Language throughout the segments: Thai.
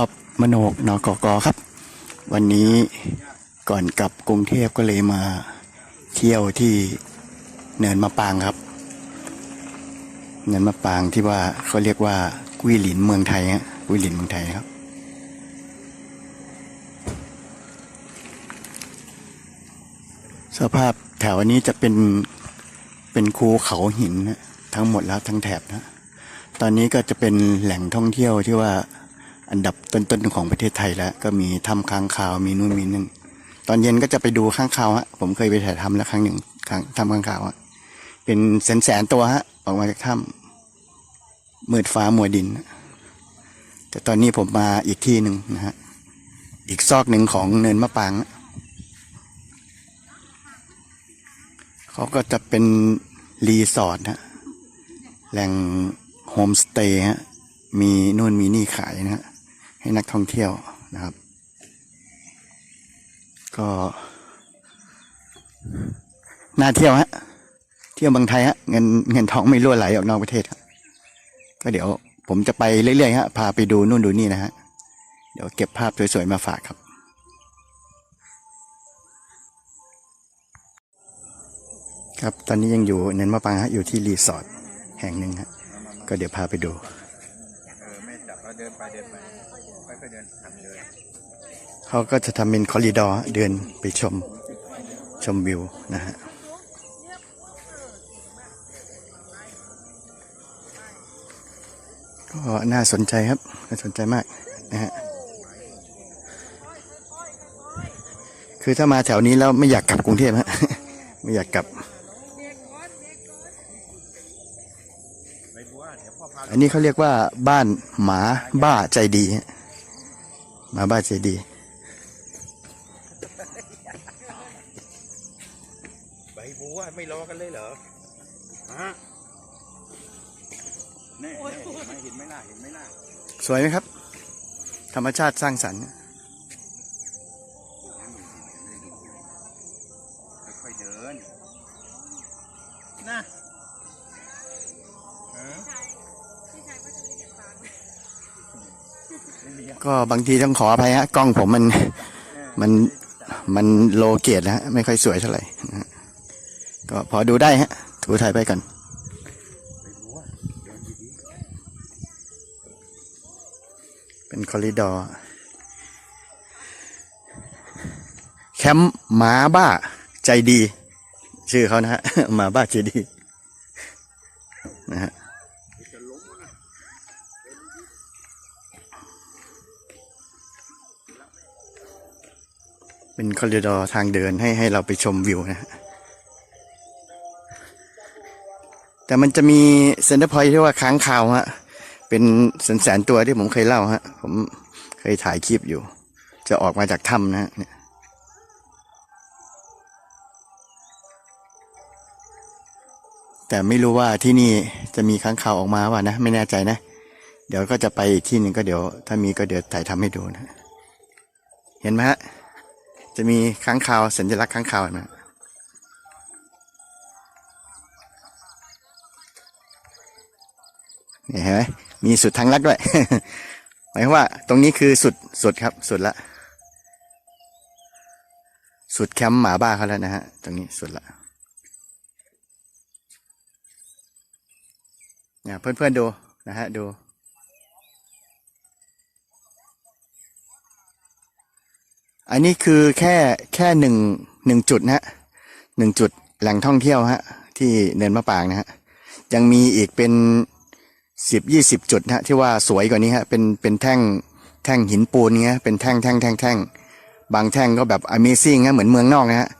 ครับมโนกนกกครับ วันนี้ก่อนกลับกรุงเทพก็เลยมาเที่ยวที่เนินมะปางครับ เนินมะปางที่ว่าเขาเรียกว่ากุ้ยหลินเมืองไทยฮะกุ้ยหลินเมืองไทยครับ สภาพแถวนี้จะเป็นเป็นภูเขาหินนะทั้งหมดแล้วทั้งแถบนะ ตอนนี้ก็จะเป็นแหล่งท่องเที่ยวที่ว่า อันดับต้นๆของประเทศไทยแล้ว ก็มีถ้ำค้างคาวมีนู่นมีนั่นตอนเย็นก็จะไปดูข้างคาวฮะผมเคยไปถ่ายทำแล้วครั้งหนึ่งข้างถ้ำค้างคาวฮะเป็นแสนแสนๆตัวฮะออกมาจากถ้ำมืดฟ้ามัวดิน แต่ตอนนี้ผมมาอีกที่หนึ่งนะฮะอีกซอกหนึ่งของเนินมะปางเขาก็จะเป็นรีสอร์ทนะแหล่งโฮมสเตย์ฮะมีนู่นมีนี่ขายนะฮะ ให้นักท่องเที่ยวนะครับ ก็น่าเที่ยวฮะเที่ยวเมืองไทยฮะเงินเงินทองไม่รั่วไหลออกนอกประเทศก็เดี๋ยวผมจะไปเรื่อยๆฮะพาไปดูนู่นดูนี่นะฮะเดี๋ยวเก็บภาพสวยๆมาฝากครับ ครับตอนนี้ยังอยู่เน้นมะปางฮะอยู่ที่รีสอร์ทแห่งหนึ่งฮะก็เดี๋ยวพาไปดูเออไม่จับแล้วเดินไปเดินไป ค่อยๆเดินหันเดินเขาก็จะทำเป็นคอริดอร์เดินไปชมชมวิวนะฮะก็น่าสนใจครับ น่าสนใจมากนะฮะคือถ้ามาแถวนี้แล้วไม่อยากกลับกรุงเทพฮะไม่อยากกลับ อันนี้เขาเรียกว่าบ้านหมาบ้าใจดีฮะ มาบ้าใจดีใบบัวไม่รอกันเลยเหรอฮะแน่แน่เห็นไหมเห็นไหมล่ะเห็นไหมล่ะสวยไหมครับ ธรรมชาติสร้างสรรค์ค่อยๆเดินนะ ก็บางทีต้องขออภัยฮะกล้องผมมันมันมันโลเกียดนะฮะไม่ค่อยสวยเท่าไหร่นะฮะก็พอดูได้ฮะถูถ่ายไปก่อนใบบัวเดินเป็นคอริดอร์แคมป์หมาบ้าใจดี ชื่อเขานะฮะหมาบ้าใจดีนะฮะ เป็นคอริดอร์ทางเดินให้ให้เราไปชมวิวนะฮะแต่มันจะมีเซ็นเตอร์พอยที่ว่าค้างคาวฮะเป็นแสนแสนตัวที่ผมเคยเล่าฮะผมเคยถ่ายคลิปอยู่ จะออกมาจากถ้ำนะฮะเนี่ยแต่ไม่รู้ว่าที่นี่จะมีค้างคาวออกมาว่านะ ไม่แน่ใจนะ เดี๋ยวก็จะไปอีกที่หนึ่งก็เดี๋ยว ถ้ามีก็เดี๋ยวถ่ายทำให้ดูนะ เห็นไหมฮะ จะมีค้างคาวสัญลักษณ์ค้างคาวนไหมฮะนี่เห็นไหมมีสุดทางลัดด้วย หมายความว่า ตรงนี้คือสุดสุดครับ สุดละ สุดแคมป์หมาบ้าเขาแล้วนะฮะ ตรงนี้สุดละเนี่ยเพื่อนๆดูนะฮะดู อันนี้คือแค่แค่หนึ่งหนึ่งจุดนะฮะหนึ่งจุดแหล่งท่องเที่ยวฮะที่เนินมะปรางนะฮะยังมีอีกเป็นสิบยี่สิบจุดนะฮะที่ว่าสวยกว่านี้ฮะเป็นเป็นแท่งแท่งหินปูนเงี้ยเป็นแท่งแท่งแท่งแท่งบางแท่งก็แบบ Amazing ฮะเหมือนเมืองนอกนะฮะ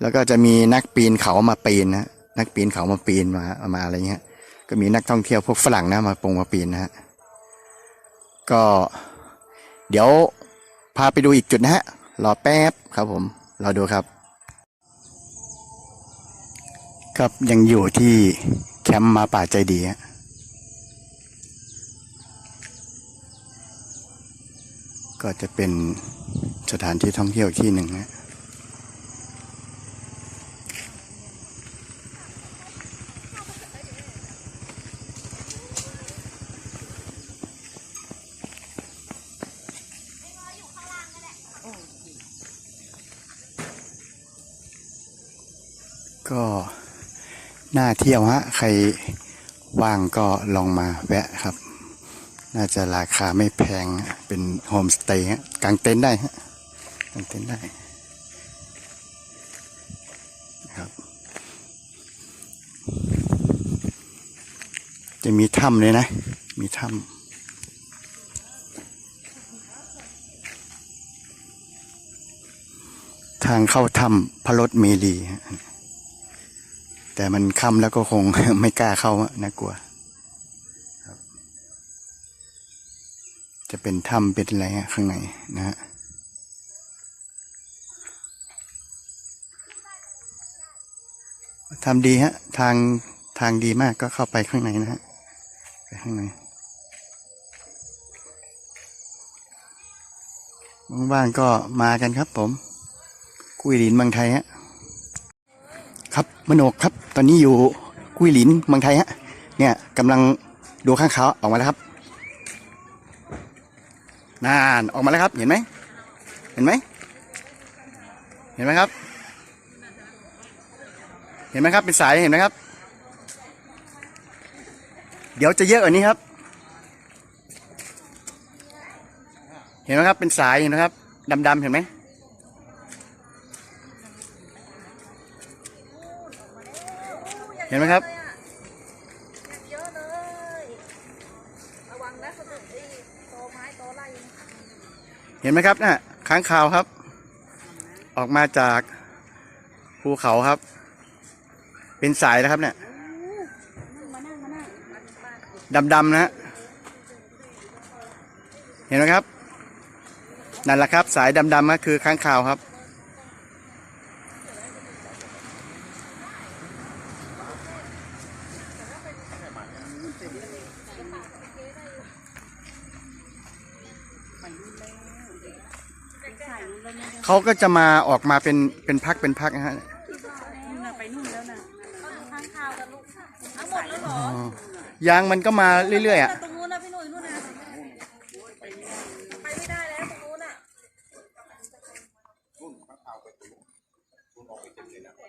แล้วก็จะมีนักปีนเขามาปีนนะนักปีนเขามาปีนมามาอะไรเงี้ยก็มีนักท่องเที่ยวพวกฝรั่งนะมาปงมาปีนนะฮะก็เดี๋ยวพาไปดูอีกจุดนะฮะ รอแป๊บครับผมรอดูครับ ครับยังอยู่ที่แคมป์มาป่าใจดีก็จะเป็นสถานที่ท่องเที่ยวที่หนึ่งนะ ก็น่าเที่ยวฮะใครว่างก็ลองมาแวะครับ น่าจะราคาไม่แพงเป็นโฮมสเตย์ฮะกางเต็นท์ได้ฮะกางเต็นท์ได้ครับ จะมีถ้ำเลยนะ มีถ้ำทางเข้าถ้ำพระรถเมลีฮะ แต่มันค่ำแล้วก็คงไม่กล้าเข้าอะกลัวจะเป็นถ้ำเป็นอะไรข้างในนะฮะทำดีฮะ ทางทางดีมากก็เข้าไปข้างในนะฮะไปข้างในว่างๆก็มากันครับผมกุยหลินเมืองไทยฮะ ครับมโนกครับ ตอนนี้อยู่กุ้ยหลินเมืองไทยฮะ เนี่ยกำลังดูข้างเขาออกมาแล้วครับนานออกมาแล้วครับ เห็นไหมเห็นไหมเห็นไหมครับ เห็นไหมครับ เป็นสายเห็นไหมครับ เดี๋ยวจะเยอะกว่านี้ครับ เห็นไหมครับ เป็นสายเห็นไหมครับดำๆเห็นไหม เห็นไหมครับเยอะเลย ระวังนะเขาจะไอ้โตไม้โตไล่เห็นไหมครับน่ะค้างคาวครับ ออกมาจากภูเขาครับ เป็นสายแล้วครับเนี่ยมานั่งมานั่งดำๆนะฮะเห็นไหมครับ นั่นแหละครับ สายดำๆก็คือค้างคาวครับ เขาก็จะมาออกมาเป็นเป็นพักเป็นพักนะฮะนู่นน่ะไปนู่นแล้วนะข้างข้าวกันลูกทั้งหมดแล้วเหรออ๋อยางมันก็มาเรื่อยๆอะตรงนู้นนะพี่หนุ่ยนู่นนะไปไม่ได้แล้วตรงนู้นอะ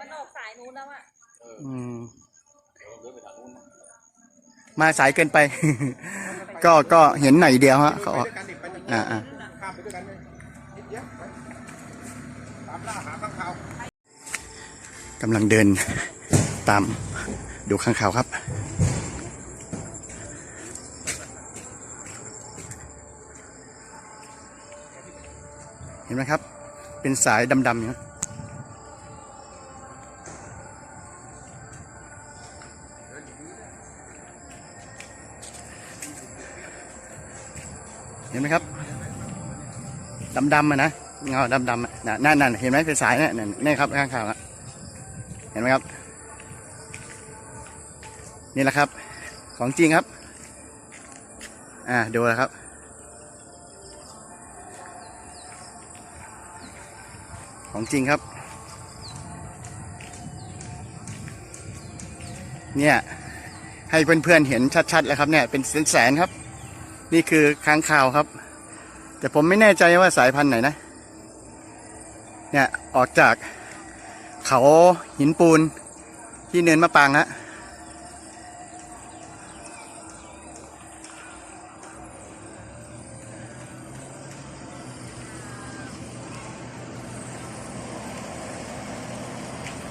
มันออกสายนู้นแล้วอะอืมมาสายเกินไป ก็ก็เห็นหน่อยเดียวฮะเขาออกกันดิไปตรงอ่าอ่า กำลังเดินตามดูข้างข่าวครับ เห็นไหมครับ เป็นสายดำๆอยู่นะเห็นไหมครับดำๆอะนะเงาดำๆอะน่ะนั่นนั่นเห็นไหมเป็นสายเนี่ยนั่นนี่ครับข้างข่าวอะ เห็นไหมครับ นี่แหละครับ ของจริงครับ อ่าดูแล้วครับของจริงครับ เนี่ย ให้เพื่อนๆเห็นชัดๆเลยครับเนี่ยเป็นแสนๆครับ นี่คือค้างคาวครับ แต่ผมไม่แน่ใจว่าสายพันธุ์ไหนนะ เนี่ยออกจาก เขาหินปูนที่เนินมะปรางฮะ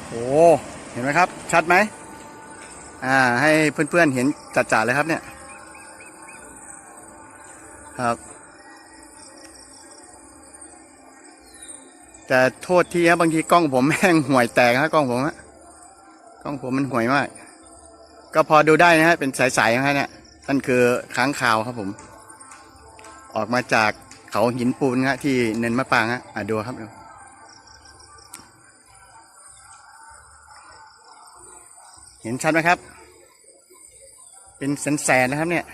โอ้เห็นไหมครับ ชัดไหมอ่า ให้เพื่อนๆเห็นจัดๆเลยครับเนี่ย ครับ แต่โทษทีครับบางทีกล้องผมแม่งห่วยแตกฮะกล้องผมฮะกล้องผมมันห่วยมาก ก็พอดูได้นะฮะเป็นสายๆนะฮะเนี่ยนั่นคือค้างคาวครับผม ออกมาจากเขาหินปูนฮะที่เนินมะปรางฮะอะดูครับดูเห็นชัดไหมครับ เป็นแสนๆนะครับเนี่ย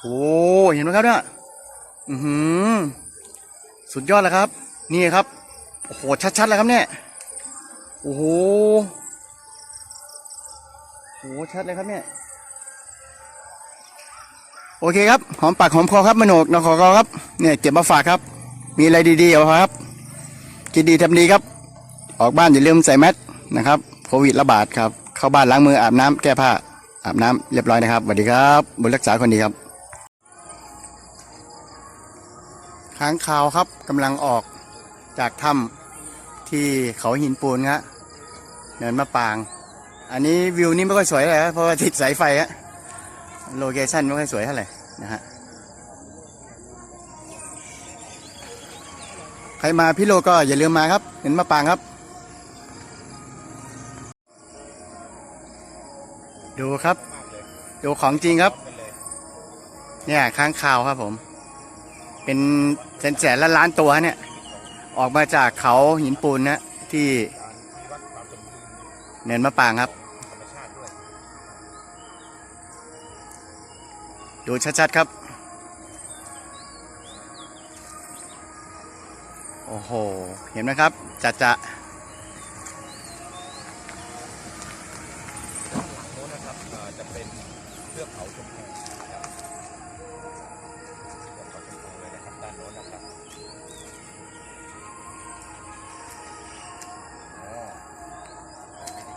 โอ้เห็นไหมครับเนี่ยอือหือสุดยอดแล้วครับ นี่ครับ โอ้โห ชัดๆ แล้วครับเนี่ย โอ้โห โอ้โห ชัดเลยครับเนี่ย โอเคครับ หอมปากหอมคอครับมโนกนครครับ เนี่ยเก็บมาฝากครับ มีอะไรดีๆเอาครับคิดดีทำดีครับ ออกบ้านอย่าลืมใส่แมสนะครับ โควิดระบาดครับ เข้าบ้านล้างมืออาบน้ำแก้ผ้า อาบน้ำเรียบร้อยนะครับสวัสดีครับบุญรักษาคนดีครับ ค้างคาวครับกำลังออก จากถ้ำที่เขาหินปูนฮะเนินมะปาง อันนี้วิวนี่ไม่ค่อยสวยเลยครับเพราะว่าติดสายไฟฮะโลเคชั่นไม่ค่อยสวยเท่าไหร่นะฮะใครมาพี่โลก็อย่าลืมมาครับเนินมะปางครับ ดูครับ ดูของจริงครับ เนี่ยค้างคาวครับผม เป็นแสนแสนล้านล้านตัวเนี่ย ออกมาจากเขาหินปูนนะที่เนินมะปางครับ ดูชัดๆครับ โอ้โห เห็นไหมครับจะจะ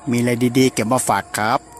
มีอะไรดีๆ เก็บมาฝากครับ